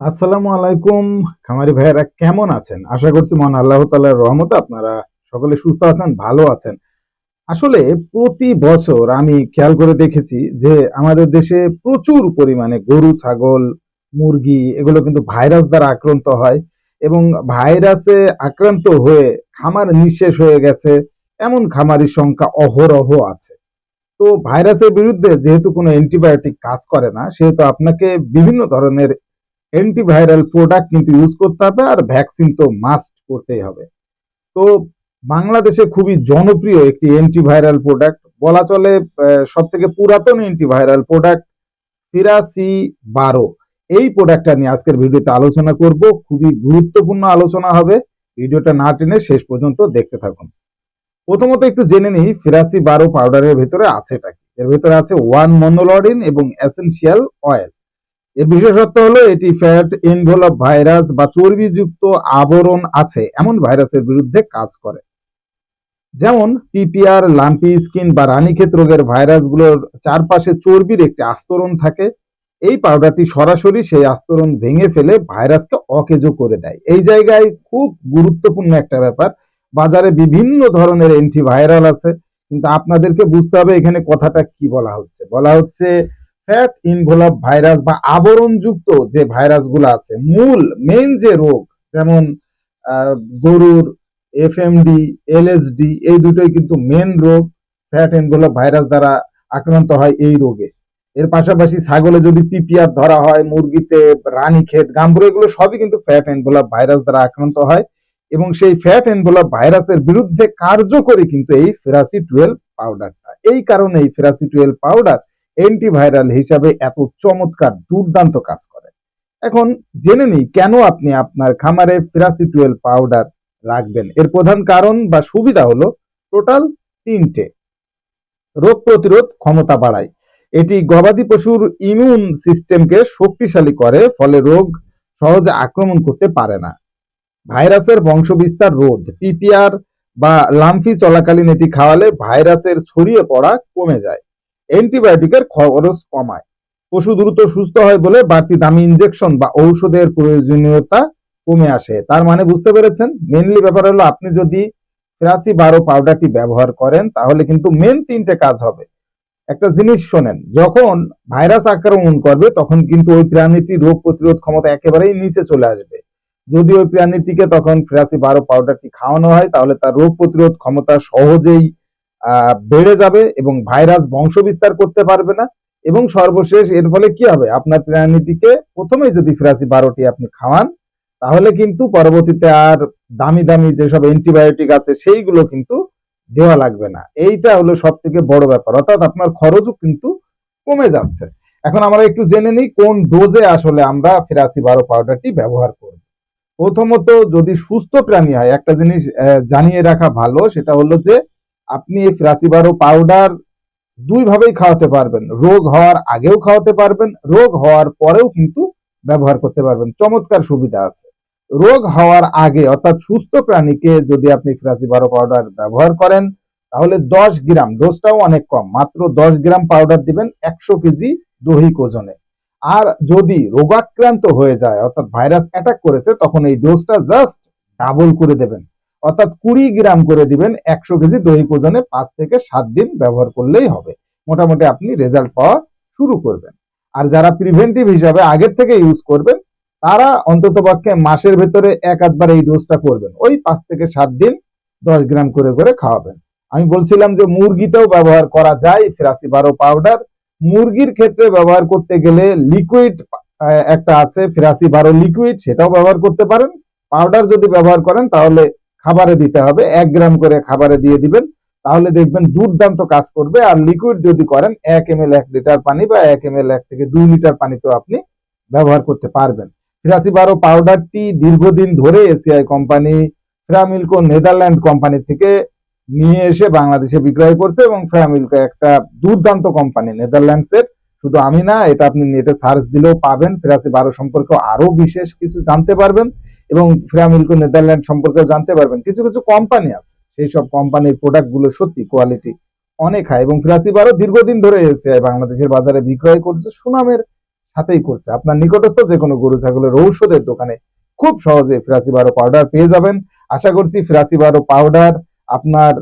আসসালামু আলাইকুম। খামারি ভাইয়েরা কেমন আছেন? আশা করছি মহান আল্লাহ তাআলার রহমতে আপনারা সকলে সুস্থ আছেন, ভালো আছেন। আসলে প্রতি বছর আমি খেয়াল করে দেখেছি যে আমাদের দেশে প্রচুর পরিমাণে গরু, ছাগল, মুরগি এগুলো কিন্তু ভাইরাস দ্বারা আক্রান্ত হয় এবং ভাইরাসে আক্রান্ত হয়ে খামার নিঃশেষ হয়ে গেছে, এমন খামারির সংখ্যা অহরহ আছে। তো ভাইরাসের বিরুদ্ধে যেহেতু কোনো অ্যান্টিবায়োটিক কাজ করে না, সেহেতু আপনাকে বিভিন্ন ধরনের অ্যান্টিভাইরাল প্রোডাক্ট কিন্তু ইউজ করতে হবে আর ভ্যাকসিন তো মাস্ট করতেই হবে। তো বাংলাদেশে খুবই জনপ্রিয় একটি অ্যান্টিভাইরাল প্রোডাক্ট বলা চলে সব থেকে পুরাতন অ্যান্টিভাইরাল প্রোডাক্ট ফিরাসি বারো এই প্রোডাক্টটা নিয়ে আজকের ভিডিওতে আলোচনা করব, খুবই গুরুত্বপূর্ণ আলোচনা হবে। ভিডিওটা না টেনে শেষ পর্যন্ত দেখতে থাকুন। প্রথমত একটু জেনে নিই ফিরাসি বারো পাউডারের ভেতরে আছেটা এর ভেতরে আছে ওয়ান মনোলরিন এবং এসেনশিয়াল অয়েল এর বিশেষত্ব হলো এটি ফ্যাট, এনভেলপ ভাইরাস বা চর্বিযুক্ত আবরণ আছে, এমন ভাইরাসের বিরুদ্ধে কাজ করে। যেমন পিপিআর, লাম্পি স্কিন বা রানীক্ষেত রোগের ভাইরাসগুলোর চারপাশে চর্বির একটি আস্তরণ থাকে। এই পাউডারটি সরাসরি সেই আস্তরণ ভেঙে ফেলে ভাইরাসকে অকেজো করে দেয়। এই জায়গায় খুব গুরুত্বপূর্ণ একটা ব্যাপার, বাজারে বিভিন্ন ধরনের অ্যান্টিভাইরাল আছে, কিন্তু আপনাদেরকে বুঝতে হবে এখানে কথাটা কি বলা হচ্ছে। বলা হচ্ছে ফ্যাট ইনভলভ ভাইরাস বা আবরণযুক্ত যে ভাইরাসগুলো আছে, মূল মেন যে রোগ, যেমন গরুর এফ এম এফএমডি এলএসডি এই দুটোই কিন্তু মেন রোগ, ফ্যাট ইনভলভ ভাইরাস দ্বারা আক্রান্ত হয় এই রোগে। এর পাশাপাশি ছাগলে যদি পিপিআর ধরা হয়, মুরগিতে রানী রানীক্ষেত, গাম্বুর, এগুলো সবই কিন্তু ফ্যাট এনভেলপ ভাইরাস দ্বারা আক্রান্ত হয় এবং সেই ফ্যাট এনভেলপ ভাইরাসের বিরুদ্ধে কার্যকরী কিন্তু এই ফেরাসি টুয়েলভ পাউডারটা। এই কারণে এই ফেরাসি টুয়েলভ পাউডার অ্যান্টিভাইরাল হিসাবে এত চমৎকার, দুর্দান্ত কাজ করে। এখন জেনে নিই, কেন আপনি আপনার খামারে ফেরাসি টুয়েলভ পাউডার রাখবেন? এর প্রধান কারণ বা সুবিধা হলো টোটাল তিনটে। রোগ প্রতিরোধ ক্ষমতা বাড়ায়। এটি গবাদি পশুর ইমিউন সিস্টেমকে শক্তিশালী করে, ফলে রোগ সহজে আক্রমণ করতে পারে না। ভাইরাসের বংশবিস্তার রোধ, পিপিআর বা লাম্ফি চলাকালীন এটি খাওয়ালে ভাইরাসের ছড়িয়ে পড়া কমে যায়। অ্যান্টিবায়োটিকের খরচ কমায়। পশু দ্রুত সুস্থ হয় বলে বাড়তি দামি ইনজেকশন বা ঔষধের প্রয়োজনীয়তা কমে আসে। তার মানে বুঝতে পেরেছেন? মেনলি ব্যাপার হলো আপনি যদি ফেরাসি বারো পাউডারটি ব্যবহার করেন, তাহলে কিন্তু মেন তিনটে কাজ হবে। একটা জিনিস শোনেন, যখন ভাইরাস আক্রমণ করবে, তখন কিন্তু ওই প্রাণীটি রোগ প্রতিরোধ ক্ষমতা একেবারেই নিচে চলে আসবে। যদি ওই প্রাণীটিকে তখন ফ্রাসি বারো পাউডারটি খাওয়ানো হয়, তাহলে তার রোগ প্রতিরোধ ক্ষমতা সহজেই বেড়ে যাবে এবং ভাইরাস বংশ বিস্তার করতে পারবে না। এবং সর্বশেষ এর ফলে কি হবে? আপনার প্রাণীটিকে প্রথমেই যদি ফ্রাসি বারোটি আপনি খাওয়ান, তাহলে কিন্তু পরবর্তীতে আর দামি দামি যেসব অ্যান্টিবায়োটিক আছে, সেইগুলো কিন্তু দেওয়া লাগবে না। এইটা হলো সব থেকে বড় ব্যাপার। অর্থাৎ আপনার খরচও কিন্তু কমে যাচ্ছে। এখন আমরা একটু জেনে নিই কোন ডোজে আসলে আমরা ফেরাসি বারো পাউডারটি ব্যবহার করব। প্রথমত যদি সুস্থ প্রাণী হয়, একটা জিনিস জানিয়ে রাখা ভালো, সেটা হলো যে আপনি এই ফেরাসি বারো পাউডার দুই ভাবেই খাওয়াতে পারবেন। রোগ হওয়ার আগেও খাওয়াতে পারবেন, রোগ হওয়ার পরেও কিন্তু ব্যবহার করতে পারবেন। চমৎকার সুবিধা আছে। রোগ হওয়ার আগে অর্থাৎ সুস্থ প্রাণীকে যদি আপনি ফ্রাসি বারো পাউডার ব্যবহার করেন, তাহলে দশ গ্রাম ডোজটাও অনেক কম, মাত্র দশ গ্রাম পাউডার দিবেন একশো কেজি দৈহিক ওজনে। আর যদি রোগাক্রান্ত হয়ে যায়, অর্থাৎ ভাইরাস অ্যাটাক করেছে, তখন এই ডোজটা জাস্ট ডাবল করে দেবেন। অর্থাৎ কুড়ি গ্রাম করে দিবেন একশো কেজি দৈহিক ওজনে পাঁচ থেকে সাত দিন ব্যবহার করলেই হবে। মোটামুটি আপনি রেজাল্ট পাওয়া শুরু করবেন। আর যারা প্রিভেন্টিভ হিসাবে আগের থেকে ইউজ করবেন, তারা অন্তত পক্ষে মাসের ভেতরে এক আধবার এই ডোজটা করবেন। ওই পাঁচ থেকে সাত দিন দশ গ্রাম করে করে খাওয়াবেন। আমি বলছিলাম যে মুরগিতেও ব্যবহার করা যায়, ফেরাসি বারো পাউডার মুরগির ক্ষেত্রে ব্যবহার করতে গেলে লিকুইড একটা আছে, ফেরাসি বারো লিকুইড সেটাও ব্যবহার করতে পারেন। পাউডার যদি ব্যবহার করেন, তাহলে খাবারে দিতে হবে, এক গ্রাম করে খাবারে দিয়ে দিবেন। তাহলে দেখবেন দুর্দান্ত কাজ করবে। আর লিকুইড যদি করেন, এক এম এল এক লিটার পানি বা এক এম এল এক থেকে দুই লিটার পানিতেও আপনি ব্যবহার করতে পারবেন। ফিরাসি বারো পাউডারটি দীর্ঘদিন ধরে এসিআই কোম্পানি ফ্রামিলকো নেদারল্যান্ড কোম্পানি থেকে নিয়ে এসে বাংলাদেশে বিক্রয় করছে এবং ফ্রামিলকো একটা দুর্দান্ত কোম্পানি নেদারল্যান্ডসের শুধু আমি না, এটা আপনি নেটে সার্চ দিলেও পাবেন। ফিরাসি বারো সম্পর্কে আরও বিশেষ কিছু জানতে পারবেন। এবং ফ্রামিলকো নেদারল্যান্ড সম্পর্কেও জানতে পারবেন। কিছু কিছু কোম্পানি আছে, সেই সব কোম্পানির প্রোডাক্টগুলো সত্যি কোয়ালিটি অনেক হাই এবং ফিরাসি বারো দীর্ঘদিন ধরে এসে বাংলাদেশের বাজারে বিক্রয় করছে, সুনামের সাথেই করছে। আপনার নিকটস্থ যে কোনো গরু, ছাগলের ঔষধের দোকানে খুব সহজে ফিরাসি বারো পাউডার পেয়ে যাবেন। আশা করছি ফিরাসি বারো পাউডার আপনার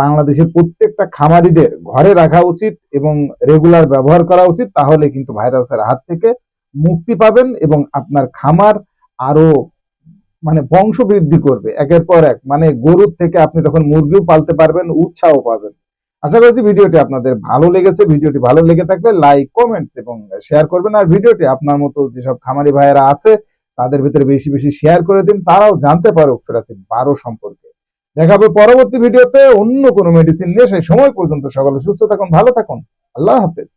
বাংলাদেশের প্রত্যেকটা খামারিদের ঘরে রাখা উচিত এবং রেগুলার ব্যবহার করা উচিত। তাহলে কিন্তু ভাইরাসের হাত থেকে মুক্তি পাবেন এবং আপনার খামার আরও মানে বংশ বৃদ্ধি করবে, একের পর এক। মানে গরুর থেকে আপনি তখন মুরগিও পালতে পারবেন উৎসাহ পাবেন। আশা করছি ভিডিওটি আপনাদের ভালো লেগেছে। ভিডিওটি ভালো লেগে থাকলে লাইক, কমেন্টস এবং শেয়ার করবেন। আর ভিডিওটি আপনার মতো যেসব খামারি ভাইয়েরা আছে, তাদের ভিতরে বেশি বেশি শেয়ার করে দিন। তারাও জানতে পারুক ফেরাসিন বারো সম্পর্কে। দেখা হবে পরবর্তী ভিডিওতে অন্য কোনো মেডিসিন নিয়ে। সেই সময় পর্যন্ত সকলে সুস্থ থাকুন, ভালো থাকুন। আল্লাহ হাফেজ।